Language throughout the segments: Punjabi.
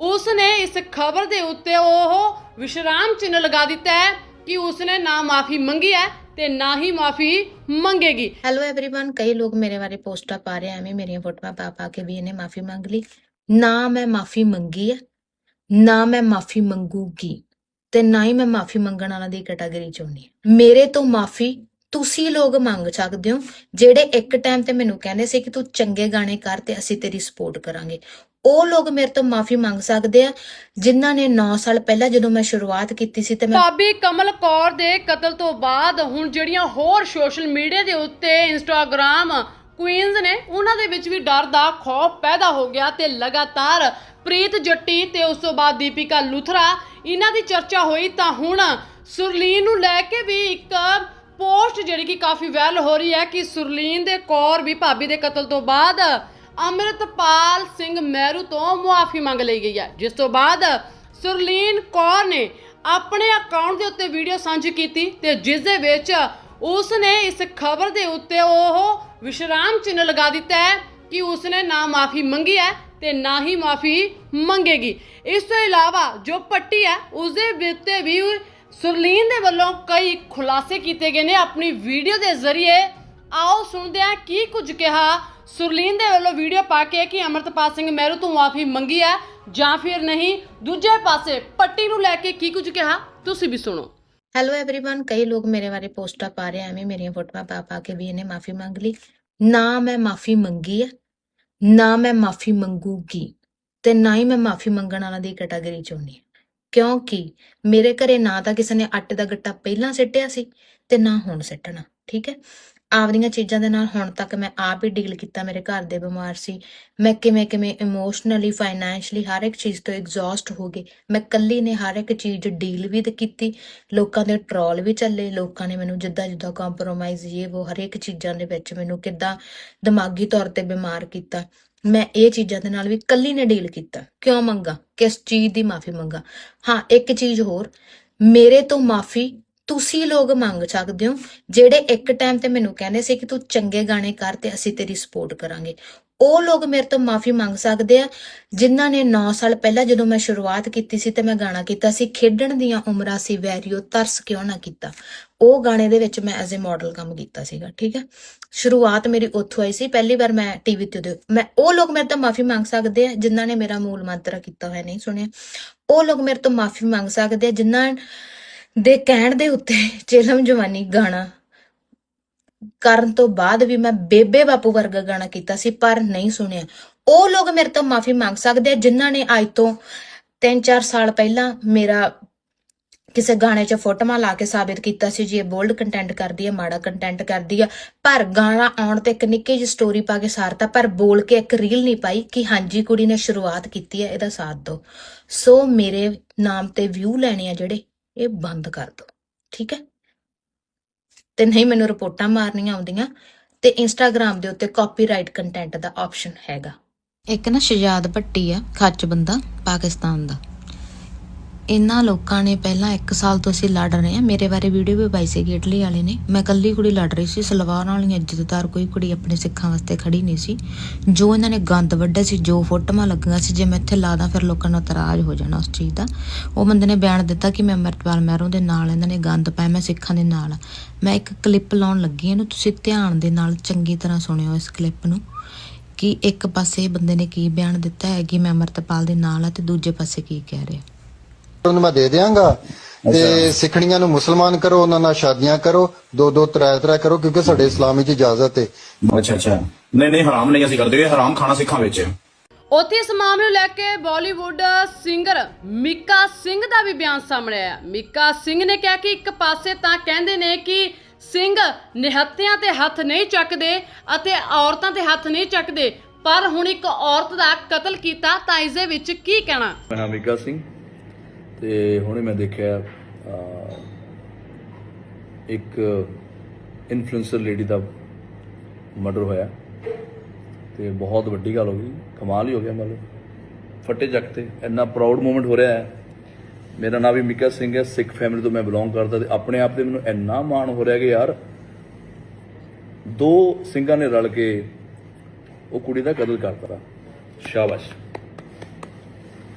ਉਸ ਨੇ ਇਸ ਖਬਰ ਦੇ ਉੱਤੇ ਉਹ ਵਿਸ਼ਰਾਮ ਚਿੰਨ੍ਹ ਲਗਾ ਦਿੱਤਾ ਹੈ ਕਿ ਉਸ ਨੇ ਨਾ ਮਾਫੀ ਮੰਗੀ ਹੈ ਤੇ ਨਾ ਹੀ ਮਾਫੀ ਮੰਗੇਗੀ ਹੈਲੋ एवरीवन ਕਈ ਲੋਕ ਮੇਰੇ ਬਾਰੇ ਪੋਸਟਾਂ ਪਾ ਰਹੇ ਆ, ਐਵੇਂ ਮੇਰੀਆਂ ਫੋਟੋਆਂ ਪਾ ਪਾ ਕੇ ਵੀ ਇਹਨੇ ਮਾਫੀ ਮੰਗ ਲਈ ਨਾ ਮੈਂ ਮਾਫੀ ਮੰਗੀ ਹੈ ਨਾ ਮੈਂ ਮਾਫੀ ਮੰਗੂਗੀ ਤੇ ਨਾ ਹੀ ਮੈਂ ਮਾਫੀ ਮੰਗਣ ਵਾਲਾ ਦੀ ਕੈਟਾਗਰੀ ਚ ਹੁੰਦੀ ਹਾਂ ਮੇਰੇ ਤੋਂ ਮਾਫੀ ਤੁਸੀਂ ਲੋਕ ਮੰਗ ਸਕਦੇ ਹੋ ਜਿਹੜੇ ਇੱਕ ਟਾਈਮ ਤੇ ਮੈਨੂੰ ਕਹਿੰਦੇ ਸੀ ਕਿ ਤੂੰ ਚੰਗੇ ਗਾਣੇ ਕਰ ਤੇ ਅਸੀਂ ਤੇਰੀ ਸਪੋਰਟ ਕਰਾਂਗੇ ਉਹ ਲੋਕ ਮੇਰੇ ਤੋਂ ਮਾਫੀ ਮੰਗ ਸਕਦੇ ਆ, ਜਿਨ੍ਹਾਂ ਨੇ 9 ਸਾਲ ਪਹਿਲਾਂ ਜਦੋਂ ਮੈਂ ਸ਼ੁਰੂਆਤ ਕੀਤੀ ਸੀ ਤੇ ਮੈਂ ਭਾਬੀ ਕਮਲ ਕੌਰ ਦੇ ਕਤਲ ਤੋਂ ਬਾਅਦ ਹੁਣ ਜਿਹੜੀਆਂ ਹੋਰ ਸੋਸ਼ਲ ਮੀਡੀਆ ਦੇ ਉੱਤੇ ਇੰਸਟਾਗ੍ਰam ਕੁਈਨਜ਼ ਨੇ, ਉਹਨਾਂ ਦੇ ਵਿੱਚ ਵੀ ਡਰ ਦਾ ਖੌਫ ਪੈਦਾ ਹੋ ਗਿਆ ਤੇ ਲਗਾਤਾਰ ਪ੍ਰੀਤ ਜੱਟੀ ਤੇ ਉਸ ਤੋਂ ਬਾਅਦ ਦੀਪਿਕਾ ਲੁਥਰਾ, ਇਹਨਾਂ ਦੀ ਚਰਚਾ ਹੋਈ ਤਾਂ ਹੁਣ ਸੁਰਲੀਨ ਨੂੰ ਲੈ ਕੇ ਵੀ ਇੱਕ ਪੋਸਟ ਜਿਹੜੀ ਕਿ ਕਾਫੀ ਵਾਇਰਲ ਹੋ ਰਹੀ ਹੈ ਕਿ ਸੁਰਲੀਨ ਦੇ ਕੌਰ ਵੀ ਭਾਬੀ ਦੇ ਕਤਲ ਤੋਂ ਬਾਅਦ ਅੰਮ੍ਰਿਤਪਾਲ ਸਿੰਘ ਮਹਿਰੂ ਤੋਂ ਮੁਆਫੀ ਮੰਗ ਲਈ ਗਈ ਹੈ। ਜਿਸ ਤੋਂ ਬਾਅਦ ਸੁਰਲੀਨ ਕੌਰ ਨੇ ਆਪਣੇ ਅਕਾਊਂਟ ਦੇ ਉੱਤੇ ਵੀਡੀਓ ਸਾਂਝੀ ਕੀਤੀ ਤੇ ਜਿਸ ਦੇ ਵਿੱਚ ਉਸ ਨੇ ਇਸ ਖਬਰ ਦੇ ਉੱਤੇ ਉਹ ਵਿਸ਼ਰਾਮ ਚਿੰਨ੍ਹ ਲਗਾ ਦਿੱਤਾ ਹੈ ਕਿ ਉਸ ਨੇ ਨਾ ਮਾਫੀ ਮੰਗੀ ਹੈ ਤੇ ਨਾ ਹੀ ਮਾਫੀ ਮੰਗੇਗੀ। ਇਸ ਤੋਂ ਇਲਾਵਾ ਜੋ ਪੱਟੀ ਹੈ ਉਸ ਦੇ ਉੱਤੇ ਵੀ ਸੁਰਲੀਨ ਦੇ ਵੱਲੋਂ ਕਈ ਖੁਲਾਸੇ ਕੀਤੇ ਗਏ ਨੇ। ਆਪਣੀ ਵੀਡੀਓ ਦੇ ਜ਼ਰੀਏ ਆਓ ਸੁਣਦੇ ਹਾਂ ਕੀ ਕੁਝ ਕਿਹਾ ਸੁਰਲੀਨ ਦੇ ਵੱਲੋਂ ਵੀਡੀਓ ਪਾ ਕੇ ਕਿ ਅਮਰਤਪਾਲ ਸਿੰਘ ਮਹਿਰੂ ਤੋਂ ਮਾਫੀ ਮੰਗੀ ਹੈ ਜਾਂ ਫਿਰ ਨਹੀਂ ਦੂਜੇ ਪਾਸੇ ਪੱਟੀ ਨੂੰ ਲੈ ਕੇ ਕੀ ਕੁਝ ਕਿਹਾ ਤੁਸੀਂ ਵੀ ਸੁਣੋ ਹੈਲੋ एवरीवन ਕਈ ਲੋਕ ਮੇਰੇ ਬਾਰੇ ਪੋਸਟਾਂ ਪਾ ਰਹੇ ਆ, ਐਵੇਂ ਮੇਰੀਆਂ ਫੋਟੋਆਂ ਪਾ ਪਾ ਕੇ ਵੀ ਇਹਨੇ ਮਾਫੀ ਮੰਗ ਲਈ ਨਾ ਮੈਂ ਮਾਫੀ ਮੰਗੀ ਹੈ ਨਾ ਮੈਂ ਮਾਫੀ ਮੰਗੂਗੀ ਤੇ ਨਾ ਹੀ ਮੈਂ ਮਾਫੀ ਮੰਗਣ ਵਾਲਾ ਦੀ ਕੈਟਾਗਰੀ ਚ ਹੁੰਦੀ ਹਾਂ ਕਿਉਂਕਿ ਮੇਰੇ ਘਰੇ ਨਾ ਤਾਂ ਕਿਸੇ ਨੇ ਆਟੇ ਦਾ ਗੱਟਾ ਪਹਿਲਾਂ ਸਿੱਟਿਆ ਸੀ ਤੇ ਨਾ ਹੁਣ ਸਿੱਟਣਾ ਠੀਕ ਹੈ ਆਪਦੀਆਂ ਚੀਜ਼ਾਂ ਦੇ ਨਾਲ ਹੁਣ ਤੱਕ ਮੈਂ ਆਪ ਹੀ ਡੀਲ ਕੀਤਾ ਮੇਰੇ ਘਰ ਦੇ ਬਿਮਾਰ ਸੀ। ਮੈਂ ਕਿਵੇਂ ਕਿਵੇਂ ਇਮੋਸ਼ਨਲੀ ਫਾਈਨੈਂਸ਼ਲੀ ਹਰ ਇੱਕ ਚੀਜ਼ ਤੋਂ ਐਗਜ਼ੌਸਟ ਹੋ ਗਈ। ਮੈਂ ਕੱਲੀ ਨੇ ਹਰ ਇੱਕ ਚੀਜ਼ ਡੀਲ ਵੀ ਕੀਤੀ। ਲੋਕਾਂ ਦੇ ਟਰੋਲ ਵੀ ਚੱਲੇ। ਲੋਕਾਂ ਨੇ ਮੈਨੂੰ ਜਿੱਦਾਂ ਜਿੱਦਾਂ ਕੰਪਰੋਮਾਈਜ਼ ਇਹ ਉਹ ਹਰ ਇੱਕ ਚੀਜ਼ਾਂ ਦੇ ਵਿੱਚ ਮੈਨੂੰ ਕਿੱਦਾਂ ਦਿਮਾਗੀ ਤੌਰ ਤੇ ਬਿਮਾਰ ਕੀਤਾ। ਮੈਂ ਇਹ ਚੀਜ਼ਾਂ ਦੇ ਨਾਲ ਵੀ ਕੱਲੀ ਨੇ ਡੀਲ ਕੀਤਾ। ਕਿਉਂ ਮੰਗਾ? ਕਿਸ ਚੀਜ਼ ਦੀ ਮਾਫੀ ਮੰਗਾ? ਹਾਂ, ਇੱਕ ਚੀਜ਼ ਹੋਰ। ਮੇਰੇ ਤੋਂ ਮਾਫੀ ਤੁਸੀਂ ਲੋਕ ਮੰਗ ਸਕਦੇ ਹੋ। ਜਿਹੜੇ ਇੱਕ ਟਾਈਮ ਤੇ ਮੈਨੂੰ ਕਹਿੰਦੇ ਸੀ ਕਿ ਤੂੰ ਚੰਗੇ ਗਾਣੇ ਕਰ ਤੇ ਅਸੀਂ ਤੇਰੀ ਸਪੋਰਟ ਕਰਾਂਗੇ। ਉਹ ਲੋਕ ਮੇਰੇ ਤੋਂ ਮਾਫੀ ਮੰਗ ਸਕਦੇ ਆ। ਜਿਨ੍ਹਾਂ ਨੇ 9 ਸਾਲ ਪਹਿਲਾਂ ਜਦੋਂ ਮੈਂ ਸ਼ੁਰੂਆਤ ਕੀਤੀ ਸੀ ਤੇ ਮੈਂ ਗਾਣਾ ਕੀਤਾ ਸੀ, ਖੇਡਣ ਦੀਆਂ ਉਮਰਾਂ ਸੀ, ਵੈਰੀਓ ਤਰਸ ਕਿਉਂ ਨਾ ਕੀਤਾ। ਉਹ ਗਾਣੇ ਦੇ ਵਿੱਚ ਮੈਂ ਐਜ਼ ਅ ਮਾਡਲ ਕੰਮ ਕੀਤਾ ਸੀਗਾ, ਠੀਕ ਹੈ। ਸ਼ੁਰੂਆਤ ਮੇਰੀ ਉੱਥੋਂ ਆਈ ਸੀ। ਪਹਿਲੀ ਵਾਰ ਮੈਂ ਟੀਵੀ ਤੇ ਮੈਂ, ਉਹ ਲੋਕ ਮੇਰੇ ਤੋਂ ਮਾਫੀ ਮੰਗ ਸਕਦੇ ਆ, ਜਿਨ੍ਹਾਂ ਨੇ ਮੇਰਾ ਮੂਲ ਮੰਤਰ ਕੀਤਾ ਹੋਇਆ, ਨਹੀਂ ਸੁਣਿਆ। ਉਹ ਲੋਕ ਮੇਰੇ ਤੋਂ ਮਾਫੀ ਮੰਗ ਸਕਦੇ ਆ, ਜਿਨ੍ਹਾਂ ਦੇ ਕਹਿਣ ਦੇ ਉੱਤੇ ਚੇਲਮ ਜਵਾਨੀ ਗਾਣਾ ਕਰਨ ਤੋਂ ਬਾਅਦ ਵੀ ਮੈਂ ਬੇਬੇ ਬਾਪੂ ਵਰਗਾ ਗਾਣਾ ਕੀਤਾ ਸੀ, ਪਰ ਨਹੀਂ ਸੁਣਿਆ। ਉਹ ਲੋਕ ਮੇਰੇ ਤੋਂ ਮਾਫੀ ਮੰਗ ਸਕਦੇ ਆ, ਜਿਨ੍ਹਾਂ ਨੇ ਅੱਜ ਤੋਂ 3-4 ਸਾਲ ਪਹਿਲਾਂ ਮੇਰਾ ਕਿਸੇ ਗਾਣੇ 'ਚ ਫੋਟੋਆਂ ਲਾ ਕੇ ਸਾਬਿਤ ਕੀਤਾ ਸੀ, ਜੀ ਇਹ ਬੋਲਡ ਕੰਟੈਂਟ ਕਰਦੀ ਹੈ ਮਾੜਾ ਕੰਟੈਂਟ ਕਰਦੀ ਹੈ ਪਰ ਗਾਣਾ ਆਉਣ ਤੇ ਇੱਕ ਨਿੱਕੀ ਜਿਹੀ ਸਟੋਰੀ ਪਾ ਕੇ ਸਾਰਤਾ, ਪਰ ਬੋਲ ਕੇ ਇੱਕ ਰੀਲ ਨਹੀਂ ਪਾਈ ਕਿ ਹਾਂਜੀ ਕੁੜੀ ਨੇ ਸ਼ੁਰੂਆਤ ਕੀਤੀ ਹੈ ਇਹਦਾ ਸਾਥ ਦਿਓ। ਸੋ ਮੇਰੇ ਨਾਮ ਤੇ ਵਿਊ ਲੈਣੇ ਆ ਜਿਹੜੇ ਇਹ ਬੰਦ ਕਰ ਦਿਓ ਠੀਕ ਹੈ? ਤੇ ਨਹੀਂ ਮੈਨੂੰ ਰਿਪੋਰਟਾਂ ਮਾਰਨੀਆਂ ਆਉਂਦੀਆਂ ਤੇ ਇੰਸਟਾਗ੍ਰam ਦੇ ਉੱਤੇ ਕਾਪੀਰਾਈਟ ਕੰਟੈਂਟ ਦਾ ਆਪਸ਼ਨ ਹੈਗਾ। ਇੱਕ ਨਾ ਸ਼ਜਾਦ ਭੱਟੀ ਆ, ਖੱਚ ਬੰਦਾ, ਪਾਕਿਸਤਾਨ ਦਾ। ਇਹਨਾਂ ਲੋਕਾਂ ਨੇ ਪਹਿਲਾਂ 1 ਸਾਲ ਤੋਂ ਅਸੀਂ ਲੜ ਰਹੇ ਆ ਮੇਰੇ ਬਾਰੇ ਵੀਡੀਓ ਵੀ ਪਾਈ ਸੀ ਗੇਟਲੀ ਵਾਲੇ ਨੇ। ਮੈਂ ਕੱਲੀ ਕੁੜੀ ਲੜ ਰਹੀ ਸੀ। ਸਲਵਾਰ ਵਾਲੀਆਂ ਇੱਜ਼ਤਦਾਰ ਕੋਈ ਕੁੜੀ ਆਪਣੇ ਸਿੱਖਾਂ ਵਾਸਤੇ ਖੜੀ ਨਹੀਂ ਸੀ। ਜੋ ਇਹਨਾਂ ਨੇ ਗੰਦ ਵੱਢਿਆ ਸੀ, ਜੋ ਫੋਟੋਆਂ ਲੱਗੀਆਂ ਸੀ, ਜੇ ਮੈਂ ਇੱਥੇ ਲਾਦਾ ਫਿਰ ਲੋਕਾਂ ਨੂੰ ਇਤਰਾਜ਼ ਹੋ ਜਾਣਾ ਉਸ ਚੀਜ਼ ਦਾ। ਉਹ ਬੰਦੇ ਨੇ ਬਿਆਨ ਦਿੱਤਾ ਕਿ ਮੈਂ ਅਮਰਪਾਲ ਮਹਿਰੋਂ ਦੇ ਨਾਲ, ਇਹਨਾਂ ਨੇ ਗੰਦ ਪਾਇਆ, ਮੈਂ ਸਿੱਖਾਂ ਦੇ ਨਾਲ। ਮੈਂ ਇੱਕ ਕਲਿੱਪ ਲਾਉਣ ਲੱਗੀ ਇਹਨੂੰ ਤੁਸੀਂ ਧਿਆਨ ਦੇ ਨਾਲ ਚੰਗੀ ਤਰ੍ਹਾਂ ਸੁਣਿਓ ਇਸ ਕਲਿੱਪ ਨੂੰ ਕਿ ਇੱਕ ਪਾਸੇ ਬੰਦੇ ਨੇ ਕੀ ਬਿਆਨ ਦਿੱਤਾ ਹੈ ਕਿ ਮੈਂ ਅਮਰਤਪਾਲ ਦੇ ਨਾਲ ਆ ਤੇ ਦੂਜੇ ਪਾਸੇ ਕੀ ਕਹਿ ਰਿਹਾ। ਉਹਨੂੰ ਮੈਂ ਦੇ ਦਿਆਂਗਾ। ਤੇ ਸਿੱਖਣੀਆਂ ਨੂੰ ਮੁਸਲਮਾਨ ਕਰੋ ਉਹਨਾਂ ਨਾਲ ਸ਼ਾਦੀਆਂ ਕਰੋ ਦੋ ਦੋ ਤਰੇ ਤਰੇ ਕਰੋ ਕਿਉਂਕਿ ਸਾਡੇ ਇਸਲਾਮ ਵਿੱਚ ਇਜਾਜ਼ਤ ਹੈ ਅੱਛਾ ਅੱਛਾ। ਨਹੀਂ ਨਹੀਂ ਹਰਾਮ ਨਹੀਂ ਅਸੀਂ ਕਰਦੇ ਇਹ ਹਰਾਮ ਖਾਣਾ ਸਿੱਖਾਂ ਵਿੱਚ। ਹੈ। ਉੱਥੇ ਇਸ ਮਾਮਲੇ ਨੂੰ ਲੈ ਕੇ ਬਾਲੀਵੁੱਡ ਸਿੰਗਰ ਮੀਕਾ ਸਿੰਘ ਦਾ ਵੀ ਬਿਆਨ ਸਾਹਮਣੇ ਆਇਆ। ਮੀਕਾ ਸਿੰਘ ਨੇ ਕਿਹਾ ਕਿ ਇੱਕ ਪਾਸੇ ਤਾਂ ਕਹਿੰਦੇ ਨੇ ਕਿ ਸਿੰਘ ਨਿਹੱਤਿਆਂ ਤੇ ਹੱਥ ਨਹੀਂ ਚੱਕਦੇ ਅਤੇ ਔਰਤਾਂ ਤੇ ਹੱਥ ਨਹੀਂ ਚੱਕਦੇ ਪਰ ਹੁਣ ਇੱਕ ਔਰਤ ਦਾ ਕਤਲ ਕੀਤਾ ਤਾਂ ਇਸ ਦੇ ਵਿੱਚ ਕੀ ਕਹਿਣਾ? ਨਾਮ ਵਿਕਾ ਸਿੰਘ। ਤੇ ਹੁਣੇ ਮੈਂ ਦੇਖਿਆ ਇੱਕ ਇਨਫਲੂਐਂਸਰ ਲੇਡੀ ਦਾ ਮਰਡਰ ਹੋਇਆ। ਤੇ ਬਹੁਤ ਵੱਡੀ ਗੱਲ ਹੋ ਗਈ, ਕਮਾਲ ਹੀ ਹੋ ਗਿਆ ਮਤਲਬ। ਫੱਟੇ ਜੱਗ ਤੇ, ਇੰਨਾ ਪ੍ਰਾਊਡ ਮੂਮੈਂਟ ਹੋ ਰਿਹਾ ਹੈ। ਮੇਰਾ ਨਾਮ ਵੀ ਮਿਕਾ ਸਿੰਘ ਹੈ, ਸਿੱਖ ਫੈਮਿਲੀ ਤੋਂ ਮੈਂ ਬਿਲੋਂਗ ਕਰਦਾ ਤੇ ਆਪਣੇ ਆਪ ਤੇ ਮੈਨੂੰ ਇੰਨਾ ਮਾਣ ਹੋ ਰਿਹਾ ਕਿ ਯਾਰ, ਦੋ ਸਿੰਘਾਂ ਨੇ ਰਲ ਕੇ ਉਹ ਕੁੜੀ ਦਾ ਕਤਲ ਕਰਤਾ ਸ਼ਾਬਾਸ਼।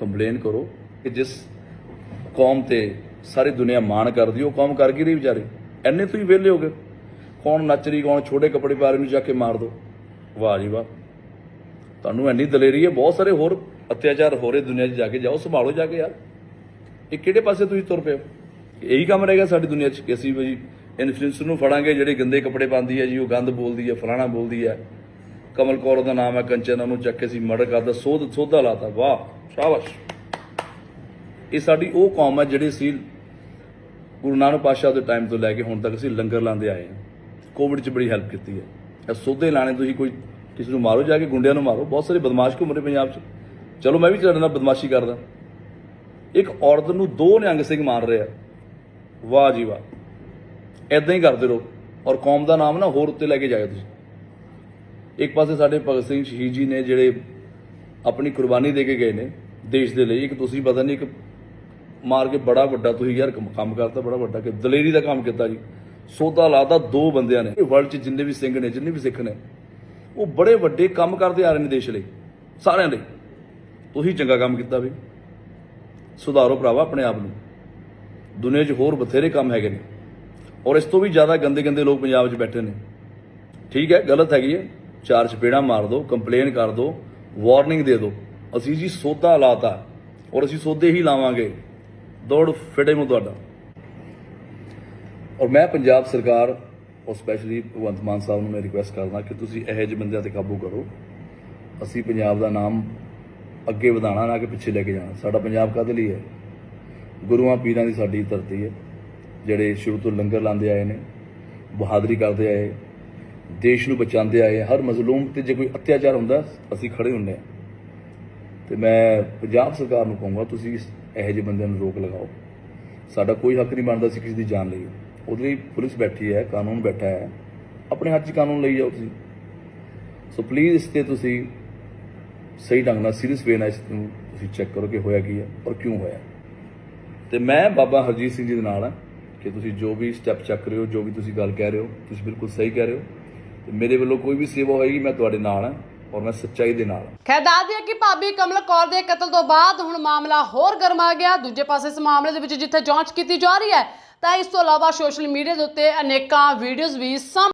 ਕੰਪਲੇਨ ਕਰੋ ਕਿ ਜਿਸ ਕੌਮ ਤੇ ਸਾਰੀ ਦੁਨੀਆ ਮਾਣ ਕਰਦੀ, ਉਹ ਕੌਮ ਕਰ ਕੀ ਰਹੀ ਵਿਚਾਰੀ। ਐਨੇ ਤੁਸੀਂ ਵਿਹਲੇ ਹੋ ਗਏ। ਕੌਣ ਨੱਚ ਰਹੀ ਕੌਣ ਛੋਟੇ ਕੱਪੜੇ ਪਾ ਰਹੀ ਨੂੰ ਜਾ ਕੇ ਮਾਰ ਦੋ। ਵਾਹ ਜੀ ਵਾਹ। ਤੁਹਾਨੂੰ ਐਨੀ ਦਲੇਰੀ ਹੈ, ਬਹੁਤ ਸਾਰੇ ਹੋਰ ਅਤਿਆਚਾਰ ਹੋ ਰਹੇ ਦੁਨੀਆ 'ਚ ਜਾ ਕੇ। ਜਾਓ, ਸੰਭਾਲੋ ਜਾ ਕੇ ਯਾਰ। ਇਹ ਕਿਹੜੇ ਪਾਸੇ ਤੁਸੀਂ ਤੁਰ ਪਏ ਹੋ? ਇਹੀ ਕੰਮ ਰਹਿ ਗਿਆ ਸਾਡੀ ਦੁਨੀਆ 'ਚ ਕਿ ਅਸੀਂ ਵੀ ਇਨਫਲੂਐਂਸਰ ਨੂੰ ਫੜਾਂਗੇ, ਜਿਹੜੇ ਗੰਦੇ ਕੱਪੜੇ ਪਾਉਂਦੀ ਹੈ ਜੀ, ਉਹ ਗੰਦ ਬੋਲਦੀ ਹੈ, ਫਲਾਣਾ ਬੋਲਦੀ ਹੈ। ਕਮਲ ਕੌਰ ਦਾ ਨਾਮ ਹੈ, ਕੰਚਨ, ਉਹਨੂੰ ਚੱਕ ਕੇ ਅਸੀਂ ਮਰਡਰ ਕਰਦਾ ਸੋਧ ਸੋਧਾ ਲਾਤਾ। ਵਾਹ। ਸ਼ਾਬਾਸ਼। ਇਹ ਸਾਡੀ ਉਹ ਕੌਮ ਹੈ ਜਿਹੜੀ ਸੀ ਗੁਰੂ ਨਾਨਕ ਪਾਤਸ਼ਾਹ ਦੇ ਟਾਈਮ ਤੋਂ ਲੈ ਕੇ ਹੁਣ ਤੱਕ ਅਸੀਂ ਲੰਗਰ ਲਾਉਂਦੇ ਆਏ ਹਾਂ। ਕੋਵਿਡ 'ਚ ਬੜੀ ਹੈਲਪ ਕੀਤੀ ਹੈ। ਇਹ ਸੋਧੇ ਲਾਣੇ ਤੁਸੀਂ ਕੋਈ ਕਿਸੇ ਨੂੰ ਮਾਰੋ, ਜਾ ਕੇ ਗੁੰਡਿਆਂ ਨੂੰ ਮਾਰੋ। ਬਹੁਤ ਸਾਰੇ ਬਦਮਾਸ਼ ਘੁੰਮ ਰਹੇ ਪੰਜਾਬ 'ਚ। ਚਲੋ ਮੈਂ ਵੀ ਤੁਹਾਡੇ ਨਾਲ ਬਦਮਾਸ਼ੀ ਕਰਦਾ। ਇੱਕ ਔਰਤ ਨੂੰ ਦੋ ਨਿਹੰਗ ਸਿੰਘ ਮਾਰ ਰਿਹਾ। ਵਾਹ ਜੀ ਵਾਹ। ਐਦਾਂ ਹੀ ਕਰਦੇ ਰਹੋ। ਔਰ ਕੌਮ ਦਾ ਨਾਮ ਨਾ ਹੋਰ ਉੱਤੇ ਲੈ ਕੇ ਜਾਇਓ ਤੁਸੀਂ। ਇੱਕ ਪਾਸੇ ਸਾਡੇ ਭਗਤ ਸਿੰਘ ਸ਼ਹੀਦ ਜੀ ਨੇ ਜਿਹੜੇ ਆਪਣੀ ਕੁਰਬਾਨੀ ਦੇ ਕੇ ਗਏ ਨੇ ਦੇਸ਼ ਦੇ ਲਈ। ਇੱਕ ਤੁਸੀਂ ਪਤਾ ਨਹੀਂ, ਇੱਕ ਮਾਰ ਕੇ ਬੜਾ ਵੱਡਾ ਤੁਸੀਂ ਯਾਰ ਕੰਮ ਕਰਤਾ, ਬੜਾ ਵੱਡਾ ਕਿ ਦਲੇਰੀ ਦਾ ਕੰਮ ਕੀਤਾ ਜੀ। ਸੋਧਾ ਲਾਦਾ ਦੋ ਬੰਦਿਆਂ ਨੇ। ਵਰਲਡ 'ਚ ਜਿੰਨੇ ਵੀ ਸਿੰਘ ਨੇ, ਜਿੰਨੇ ਵੀ ਸਿੱਖ ਨੇ, ਉਹ ਬੜੇ ਵੱਡੇ ਕੰਮ ਕਰਦੇ ਆ ਰਹੇ ਨੇ ਦੇਸ਼ ਲਈ, ਸਾਰਿਆਂ ਲਈ ਤੁਸੀਂ ਚੰਗਾ ਕੰਮ ਕੀਤਾ ਵੀ। ਸੁਧਾਰੋ ਭਰਾਵਾ ਆਪਣੇ ਆਪ ਨੂੰ। ਦੁਨੀਆ 'ਚ ਹੋਰ ਬਥੇਰੇ ਕੰਮ ਹੈਗੇ ਨੇ। ਔਰ ਇਸ ਤੋਂ ਵੀ ਜ਼ਿਆਦਾ ਗੰਦੇ ਗੰਦੇ ਲੋਕ ਪੰਜਾਬ 'ਚ ਬੈਠੇ ਨੇ। ਠੀਕ ਹੈ, ਗਲਤ ਹੈਗੀ ਹੈ। ਚਾਰ ਚਪੇੜਾ ਮਾਰ ਦਿਓ ਕੰਪਲੇਨ ਕਰ ਦਿਓ ਵਾਰਨਿੰਗ ਦੇ ਦਿਓ। ਅਸੀਂ ਜੀ ਸੋਧਾ ਲਾਤਾ ਔਰ ਅਸੀਂ ਸੌਦੇ ਹੀ ਲਾਵਾਂਗੇ। ਦੌੜ ਫਿਟੇ ਨੂੰ ਤੁਹਾਡਾ। ਔਰ ਮੈਂ ਪੰਜਾਬ ਸਰਕਾਰ ਔਰ ਸਪੈਸ਼ਲੀ ਭਗਵੰਤ ਮਾਨ ਸਾਹਿਬ ਨੂੰ ਮੈਂ ਰਿਕੁਐਸਟ ਕਰਦਾ ਕਿ ਤੁਸੀਂ ਇਹੋ ਜਿਹੇ ਬੰਦਿਆਂ ਤੇ ਕਾਬੂ ਕਰੋ। ਅਸੀਂ ਪੰਜਾਬ ਦਾ ਨਾਮ ਅੱਗੇ ਵਧਾਉਣਾ ਨਾ ਕਿ ਪਿੱਛੇ ਲੈ ਕੇ ਜਾਣਾ। ਸਾਡਾ ਪੰਜਾਬ ਕਾਹਦੇ ਲਈ ਹੈ? ਗੁਰੂਆਂ ਪੀਰਾਂ ਦੀ ਸਾਡੀ ਧਰਤੀ ਹੈ। ਜਿਹੜੇ ਸ਼ੁਰੂ ਤੋਂ ਲੰਗਰ ਲਾਉਂਦੇ ਆਏ ਨੇ, ਬਹਾਦਰੀ ਕਰਦੇ ਆਏ ਦੇਸ਼ ਨੂੰ ਬਚਾਉਂਦੇ ਆਏ ਹਰ ਮਜ਼ਲੂਮ ਤੇ ਜੇ ਕੋਈ ਅਤਿਆਚਾਰ ਹੁੰਦਾ, ਅਸੀਂ ਖੜੇ ਹੁੰਦੇ ਆ। ਤੇ ਮੈਂ ਪੰਜਾਬ ਸਰਕਾਰ ਨੂੰ ਕਹੂੰਗਾ, ਤੁਸੀਂ ਇਸ- ਇਹੋ ਜਿਹੇ ਬੰਦਿਆਂ ਨੂੰ ਰੋਕ ਲਗਾਓ। ਸਾਡਾ ਕੋਈ ਹੱਕ ਨਹੀਂ ਬਣਦਾ ਸੀ ਕਿਸੇ ਦੀ ਜਾਨ ਲਈ। ਉਹਦੇ ਲਈ ਪੁਲਿਸ ਬੈਠੀ ਹੈ, ਕਾਨੂੰਨ ਬੈਠਾ ਹੈ। ਆਪਣੇ ਹੱਥ 'ਚ ਕਾਨੂੰਨ ਲਈ ਜਾਓ ਤੁਸੀਂ। ਸੋ ਪਲੀਜ਼ ਇਸ ਤੇ ਤੁਸੀਂ ਸਹੀ ਢੰਗ ਨਾਲ ਸੀਰੀਅਸ ਵੇ ਨਾਲ ਇਸ ਨੂੰ ਤੁਸੀਂ ਚੈੱਕ ਕਰੋ ਕਿ ਹੋਇਆ ਕੀ ਹੈ ਔਰ ਕਿਉਂ ਹੋਇਆ। ਤੇ ਮੈਂ ਬਾਬਾ ਹਰਜੀਤ ਸਿੰਘ ਜੀ ਦੇ ਨਾਲ ਹਾਂ ਕਿ ਤੁਸੀਂ ਜੋ ਵੀ ਸਟੈਪ ਚੱਕ ਰਹੇ ਹੋ, ਜੋ ਵੀ ਤੁਸੀਂ ਗੱਲ ਕਹਿ ਰਹੇ ਹੋ, ਤੁਸੀਂ ਬਿਲਕੁਲ ਸਹੀ ਕਹਿ ਰਹੇ ਹੋ। ਮੇਰੇ ਵੱਲੋਂ ਕੋਈ ਵੀ ਸੇਵਾ ਹੋਏਗੀ, ਮੈਂ ਤੁਹਾਡੇ ਨਾਲ ਹਾਂ ਔਰ ਮੈਂ ਸੱਚਾਈ ਦੇ ਨਾਲ ਖੈਰ, ਦੱਸ ਦਈਏ ਕਿ ਭਾਬੀ ਕਮਲ ਕੌਰ ਦੇ ਕਤਲ ਤੋਂ ਬਾਅਦ ਹੁਣ ਮਾਮਲਾ ਹੋਰ ਗਰਮਾ ਗਿਆ। ਦੂਜੇ ਪਾਸੇ ਇਸ ਮਾਮਲੇ ਦੇ ਵਿੱਚ ਜਿੱਥੇ ਜਾਂਚ ਕੀਤੀ ਜਾ ਰਹੀ ਹੈ, ਤਾਂ ਇਸ ਤੋਂ ਇਲਾਵਾ ਸੋਸ਼ਲ ਮੀਡੀਆ ਦੇ ਉੱਤੇ ਅਨੇਕਾਂ ਵੀਡੀਓਜ਼ ਵੀ ਸਾਹਮਣੇ